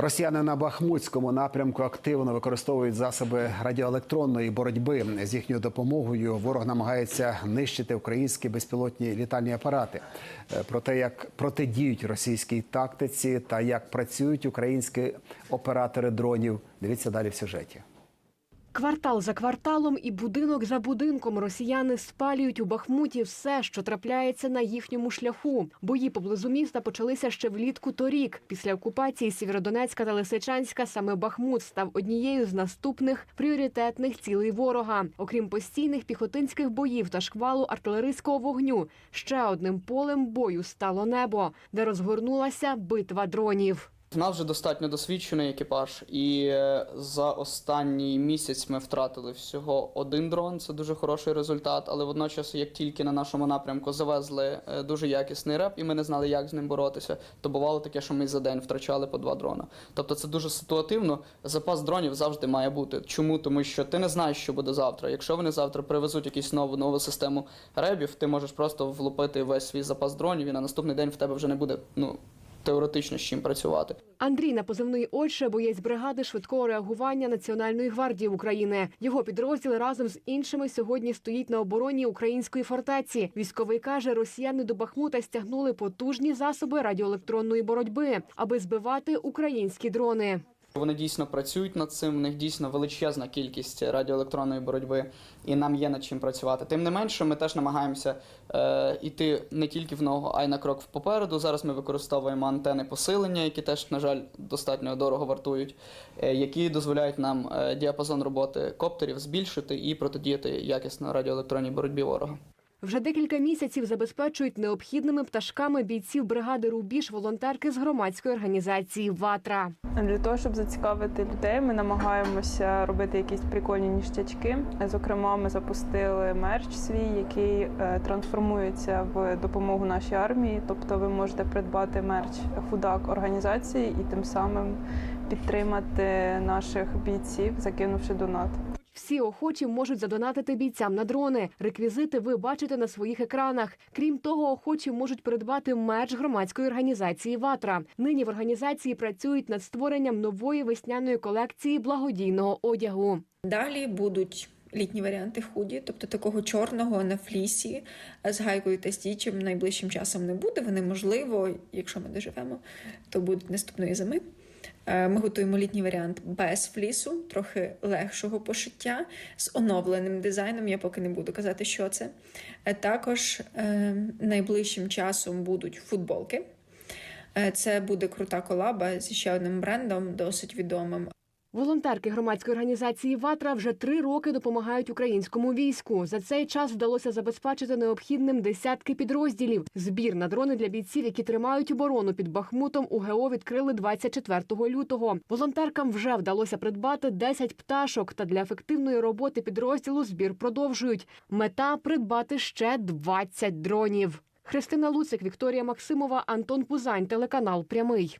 Росіяни на Бахмутському напрямку активно використовують засоби радіоелектронної боротьби. З їхньою допомогою ворог намагається нищити українські безпілотні літальні апарати. Е, Про те, як протидіють російській тактиці та як працюють українські оператори дронів, дивіться далі в сюжеті. Квартал за кварталом і будинок за будинком росіяни спалюють у Бахмуті все, що трапляється на їхньому шляху. Бої поблизу міста почалися ще влітку торік. Після окупації Сєвєродонецька та Лисичанська саме Бахмут став однією з наступних пріоритетних цілей ворога. Окрім постійних піхотинських боїв та шквалу артилерійського вогню, ще одним полем бою стало небо, де розгорнулася битва дронів. В нас вже достатньо досвідчений екіпаж, і е, за останній місяць ми втратили всього один дрон. Це дуже хороший результат. Але водночас, як тільки на нашому напрямку завезли е, дуже якісний реп, і ми не знали, як з ним боротися, то бувало таке, що ми за день втрачали по два дрона. Тобто це дуже ситуативно. Запас дронів завжди має бути. Чому? Тому що ти не знаєш, що буде завтра. Якщо вони завтра привезуть якусь нову нову систему ребів, ти можеш просто влупити весь свій запас дронів, і на наступний день в тебе вже не буде ну теоретично з чим працювати. Андрій на позивний Ольше боєць бригади швидкого реагування Національної гвардії України. Його підрозділ разом з іншими сьогодні стоїть на обороні української фортеці. Військовий каже, росіяни до Бахмута стягнули потужні засоби радіоелектронної боротьби, аби збивати українські дрони. Вони дійсно працюють над цим. В них дійсно величезна кількість радіоелектронної боротьби, і нам є над чим працювати. Тим не менше, ми теж намагаємося е, йти не тільки в ногу, а й на крок попереду. Зараз ми використовуємо антени посилення, які теж, на жаль, достатньо дорого вартують, е, які дозволяють нам е, діапазон роботи коптерів збільшити і протидіяти якісно радіоелектронній боротьбі ворога. Вже декілька місяців забезпечують необхідними пташками бійців бригади Рубіж волонтерки з громадської організації Ватра. Для того, щоб зацікавити людей, ми намагаємося робити якісь прикольні ніштячки. Зокрема, ми запустили мерч свій, який е, трансформується в допомогу нашій армії. Тобто, ви можете придбати мерч худак організації і тим самим підтримати наших бійців, закинувши донат. Всі охочі можуть задонатити бійцям на дрони. Реквізити ви бачите на своїх екранах. Крім того, охочі можуть придбати мерч громадської організації Ватра. Нині в організації працюють над створенням нової весняної колекції благодійного одягу. Далі будуть літні варіанти худі, тобто такого чорного на флісі з гайкою та стічем найближчим часом не буде. Вони, можливо, якщо ми доживемо, то будуть наступної зими. Е, Ми готуємо літній варіант без флісу, трохи легшого пошиття з оновленим дизайном. Я поки не буду казати, що це. Е, Також е, найближчим часом будуть футболки. Е, Це буде крута колаба зі ще одним брендом, досить відомим. Волонтерки громадської організації Ватра вже три роки допомагають українському війську. За цей час вдалося забезпечити необхідним десятки підрозділів. Збір на дрони для бійців, які тримають оборону під Бахмутом, у ГО відкрили 24 лютого. Волонтеркам вже вдалося придбати 10 пташок. Та для ефективної роботи підрозділу збір продовжують. Мета придбати ще 20 дронів. Христина Луцик, Вікторія Максимова, Антон Пузань, телеканал Прямий.